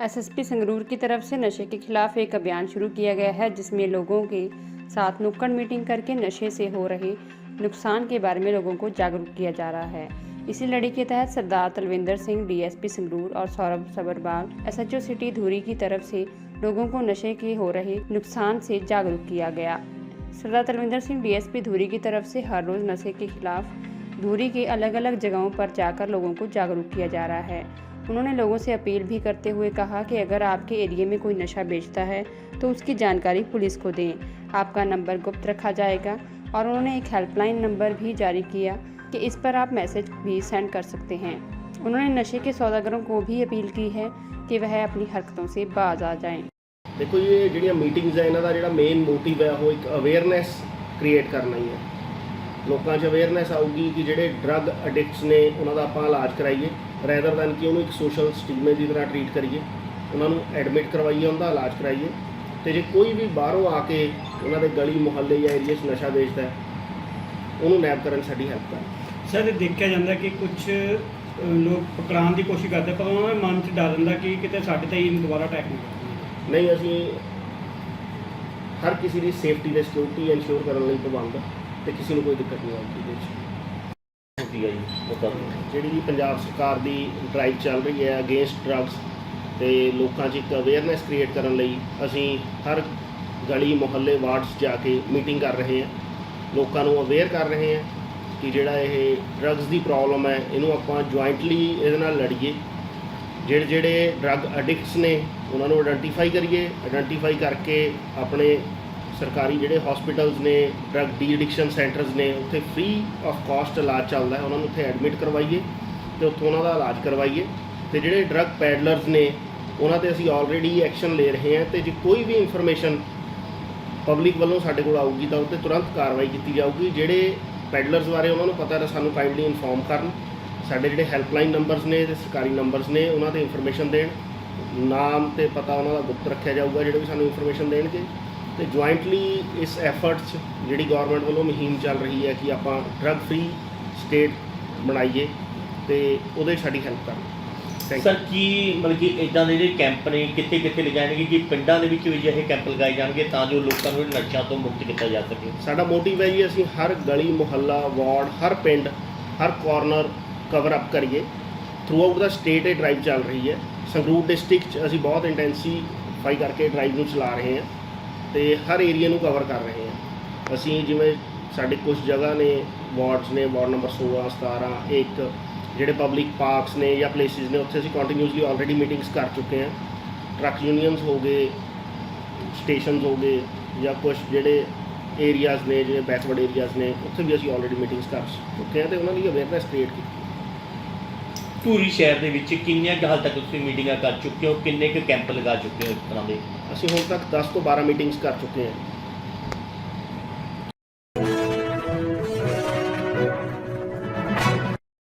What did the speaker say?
SSP Sangrur की तरफ़ से नशे के खिलाफ एक अभियान शुरू किया गया है, जिसमें लोगों के साथ नुक्कड़ मीटिंग करके नशे से हो रहे नुकसान के बारे में लोगों को जागरूक किया जा रहा है। इसी लड़ी के तहत सरदार तलविंदर सिंह, डीएसपी संगरूर और सौरभ सबरवाल, एसएचओ सिटी धूरी की तरफ़ से लोगों को नशे के हो रहे नुकसान से जागरूक किया गया। सरदार तलविंदर सिंह, डीएसपी धूरी की तरफ़ से हर रोज नशे के खिलाफ धूरी के अलग अलग जगहों पर जाकर लोगों को जागरूक किया जा रहा है। उन्होंने लोगों से अपील भी करते हुए कहा कि अगर आपके एरिया में कोई नशा बेचता है तो उसकी जानकारी पुलिस को दें आपका नंबर गुप्त रखा जाएगा और उन्होंने एक हेल्पलाइन नंबर भी जारी किया कि इस पर आप मैसेज भी सेंड कर सकते हैं उन्होंने नशे के सौदागरों को भी अपील की है कि वह अपनी हरकतों से बाज आ जाएं ਦੇਖੋ ਜੀ ਇਹ ਜਿਹੜੀਆਂ ਮੀਟਿੰਗਸ ਹੈ ਇਹਨਾਂ ਦਾ ਜਿਹੜਾ ਮੇਨ ਮੋਟਿਵ ਹੈ ਉਹ ਇੱਕ ਅਵੇਅਰਨੈਸ ਕ੍ਰੀਏਟ ਕਰਨਾ ਹੀ ਹੈ ਲੋਕਾਂ 'ਚ ਅਵੇਅਰਨੈਸ ਆਊਗੀ ਕਿ ਜਿਹੜੇ ਡਰੱਗ ਐਡਿਕਟਸ ਨੇ ਉਹਨਾਂ ਦਾ ਆਪਾਂ ਇਲਾਜ ਕਰਾਈਏ। ਰੈਦਰ ਦੈਨ ਕਿ ਉਹਨੂੰ ਇੱਕ ਸੋਸ਼ਲ ਸਟਿਗਮੇ ਦੀ ਤਰ੍ਹਾਂ ਟਰੀਟ ਕਰੀਏ। ਉਹਨਾਂ ਨੂੰ ਐਡਮਿਟ ਕਰਵਾਈਏ ਉਹਨਾਂ ਦਾ ਇਲਾਜ ਕਰਾਈਏ। ਤੇ ਜੇ ਕੋਈ ਵੀ ਬਾਹਰੋਂ ਆ ਕੇ ਉਹਨਾਂ ਦੇ ਗਲੀ ਮੁਹੱਲੇ ਜਾਂ ਏਰੀਆ 'ਚ ਨਸ਼ਾ ਵੇਚਦਾ ਹੈ ਉਹਨੂੰ ਨੈਬ ਕਰਨ ਸਾਡੀ ਹੈਲਪ ਕਰਨ ਸਰ ਇਹ ਦੇਖਿਆ ਜਾਂਦਾ ਕਿ ਕੁਝ ਲੋਕ ਪਕੜਾਉਣ ਦੀ ਕੋਸ਼ਿਸ਼ ਕਰਦੇ ਪਰ ਉਹਨਾਂ ਦੇ ਮਨ 'ਚ ਡਰ ਹੁੰਦਾ ਕਿ ਕਿਤੇ ਸਾਡੇ ਤੇ ਹੀ ਦੁਬਾਰਾ ਅਟੈਕ ਨਾ ਕਰ। ਨਹੀਂ ਅਸੀਂ ਹਰ ਕਿਸੇ ਦੀ ਸੇਫਟੀ ਤੇ ਸਿਕਿਉਰਿਟੀ ਇਨਸ਼ੋਰ ਕਰਨ ਲਈ ਪਾਬੰਦ ਹਾਂ ਤੇ ਕਿਸੇ ਨੂੰ ਕੋਈ ਦਿੱਕਤ ਨਹੀਂ ਆਉਂਦੀ ਇਹਦੇ ਵਿੱਚ। ਹੁੰਦੀ ਹੈ ਜੀ ਜਿਹੜੀ ਵੀ ਪੰਜਾਬ ਸਰਕਾਰ ਦੀ ਡਰਾਈਵ ਚੱਲ ਰਹੀ ਹੈ ਅਗੇਂਸਟ ਡਰੱਗਸ ਤੇ ਲੋਕਾਂ 'ਚ ਇੱਕ ਅਵੇਅਰਨੈਸ ਕ੍ਰੀਏਟ ਕਰਨ ਲਈ ਅਸੀਂ ਹਰ ਗਲੀ ਮੁਹੱਲੇ ਵਾਰਡਸ ਜਾ ਕੇ ਮੀਟਿੰਗ ਕਰ ਰਹੇ ਹਾਂ। ਲੋਕਾਂ ਨੂੰ ਅਵੇਅਰ ਕਰ ਰਹੇ ਹਾਂ ਕਿ ਜਿਹੜਾ ਇਹ ਡਰੱਗਸ ਦੀ ਪ੍ਰੋਬਲਮ ਹੈ ਇਹਨੂੰ ਆਪਾਂ ਜੁਆਇੰਟਲੀ ਇਹਦੇ ਨਾਲ ਲੜੀਏ। ਜਿਹੜੇ ਜਿਹੜੇ ਡਰੱਗ ਐਡਿਕਟਸ ਨੇ ਉਹਨਾਂ ਨੂੰ ਆਇਡੈਂਟੀਫਾਈ ਕਰੀਏ। ਆਇਡੈਂਟੀਫਾਈ ਕਰਕੇ ਆਪਣੇ ਸਰਕਾਰੀ ਜਿਹੜੇ ਹਸਪੀਟਲਸ ਨੇ ਡਰੱਗ ਡੀ ਐਡਿਕਸ਼ਨ ਸੈਂਟਰਸ ਨੇ, ਉੱਥੇ ਫ੍ਰੀ ਆਫ ਕਾਸਟ ਇਲਾਜ ਚੱਲਦਾ ਹੈ, ਉਹਨਾਂ ਨੂੰ ਉੱਥੇ ਐਡਮਿਟ ਕਰਵਾਈਏ ਤੇ ਉੱਥੋਂ ਉਹਨਾਂ ਦਾ ਇਲਾਜ ਕਰਵਾਈਏ। ਤੇ ਜਿਹੜੇ ਡਰੱਗ ਪੈਡਲਰਸ ਨੇ, ਉਹਨਾਂ ਤੇ ਅਸੀਂ ਆਲਰੇਡੀ ਐਕਸ਼ਨ ਲੈ ਰਹੇ ਹਾਂ ਤੇ ਜੇ ਕੋਈ ਵੀ ਇਨਫੋਰਮੇਸ਼ਨ ਪਬਲਿਕ ਵੱਲੋਂ ਸਾਡੇ ਕੋਲ ਆਊਗੀ ਤਾਂ ਉੱਤੇ ਤੁਰੰਤ ਕਾਰਵਾਈ ਕੀਤੀ ਜਾਊਗੀ। ਜਿਹੜੇ ਪੈਡਲਰਸ ਬਾਰੇ ਉਹਨਾਂ ਨੂੰ ਪਤਾ ਹੈ ਤਾਂ ਸਾਨੂੰ ਕਾਈਂਡਲੀ ਇਨਫੋਰਮ ਕਰਨ। ਸਾਡੇ ਜਿਹੜੇ ਹੈਲਪਲਾਈਨ ਨੰਬਰਸ ਨੇ ਤੇ ਸਰਕਾਰੀ ਨੰਬਰਸ ਨੇ, ਉਹਨਾਂ ਤੇ ਇਨਫੋਰਮੇਸ਼ਨ ਦੇਣ। ਨਾਮ ਤੇ ਪਤਾ ਉਹਨਾਂ ਦਾ ਗੁਪਤ ਰੱਖਿਆ ਜਾਊਗਾ, ਜਿਹੜੇ ਵੀ ਸਾਨੂੰ ਇਨਫੋਰਮੇਸ਼ਨ ਦੇਣਗੇ। ਤੇ ਜੁਆਇੰਟਲੀ ਇਸ ਐਫਰਟਸ ਜਿਹੜੀ ਗਵਰਨਮੈਂਟ ਵੱਲੋਂ ਮੁਹਿੰਮ ਚੱਲ ਰਹੀ ਹੈ ਕਿ ਆਪਾਂ ਡਰੱਗ ਫ੍ਰੀ ਸਟੇਟ ਬਣਾਈਏ ਤੇ ਉਹਦੇ 'ਚ ਸਾਡੀ ਹੈਲਪ ਕਰਨ। ਸਰ ਕੀ ਮਤਲਬ ਕਿ ਇਦਾਂ ਦੇ ਜਿਹੜੇ ਕੈਂਪ ਨੇ ਕਿੱਥੇ ਕਿੱਥੇ ਲਗਾਣਗੇ ਕਿ ਪਿੰਡਾਂ ਦੇ ਵਿੱਚ ਵੀ ਅਜਿਹੇ ਕੈਂਪ ਲਗਾਏ ਜਾਣਗੇ ਤਾਂ ਜੋ ਲੋਕਾਂ ਨੂੰ ਨਸ਼ਿਆਂ ਤੋਂ ਮੁਕਤ ਕੀਤਾ ਜਾ ਸਕੇ। ਸਾਡਾ ਮੋਟਿਵ ਹੈ ਜੀ ਅਸੀਂ ਹਰ ਗਲੀ ਮੁਹੱਲਾ ਵਾਰਡ ਹਰ ਪਿੰਡ ਹਰ ਕਾਰਨਰ ਕਵਰ ਅਪ ਕਰੀਏ। ਥਰੂ ਆਊਟ ਦਾ ਸਟੇਟ ਇਹ ਡਰਾਈਵ ਚੱਲ ਰਹੀ ਹੈ। ਸੰਗਰੂਰ ਡਿਸਟ੍ਰਿਕਟ 'ਚ ਅਸੀਂ ਬਹੁਤ ਇੰਟੈਂਸੀਫਾਈ ਕਰਕੇ ਡਰਾਈਵ ਨੂੰ ਚਲਾ ਰਹੇ ਹਾਂ। ਤੇ ਹਰ ਏਰੀਆ ਨੂੰ ਕਵਰ ਕਰ ਰਹੇ ਹਾਂ। ਅਸੀਂ ਜਿਵੇਂ ਸਾਡੇ ਕੁਝ ਜਗ੍ਹਾ ਨੇ ਵਾਰਡਸ ਨੇ, ਵਾਰਡ ਨੰਬਰ 16 17 1 ਜਿਹੜੇ ਪਬਲਿਕ ਪਾਰਕਸ ਨੇ ਜਾਂ ਪਲੇਸਿਸ ਨੇ, ਉੱਥੇ ਅਸੀਂ ਕੰਟੀਨਿਊਸਲੀ ਆਲਰੇਡੀ ਮੀਟਿੰਗਸ ਕਰ ਚੁੱਕੇ ਹਾਂ। ਟਰੱਕ ਯੂਨੀਅਨਸ ਹੋ ਗਏ ਸਟੇਸ਼ਨਸ ਹੋ ਗਏ ਜਾਂ ਕੁਝ ਜਿਹੜੇ ਏਰੀਆਜ਼ ਨੇ ਜਿਹੜੇ ਬੈਕਵਰਡ ਏਰੀਆਜ਼ ਨੇ, ਉੱਥੇ ਵੀ ਅਸੀਂ ਆਲਰੇਡੀ ਮੀਟਿੰਗਸ ਕਰ ਚੁੱਕੇ ਹਾਂ ਤੇ ਉਹਨਾਂ ਲਈ ਅਵੇਅਰਨੈਸ ਕ੍ਰੀਏਟ ਕੀਤੀ। ਧੂਰੀ ਸ਼ਹਿਰ ਦੇ ਵਿੱਚ ਕਿੰਨੀਆਂ ਕੁ ਹਾਲ ਤੱਕ ਤੁਸੀਂ ਮੀਟਿੰਗਾਂ ਕਰ ਚੁੱਕੇ ਹੋ? ਕਿੰਨੇ ਕੁ ਕੈਂਪ ਲਗਾ ਚੁੱਕੇ ਹੋ ਇਸ ਤਰ੍ਹਾਂ ਦੇ? ਅਸੀਂ ਹੁਣ ਤੱਕ 10 ਤੋਂ 12 ਮੀਟਿੰਗਸ ਕਰ ਚੁੱਕੇ ਹਾਂ।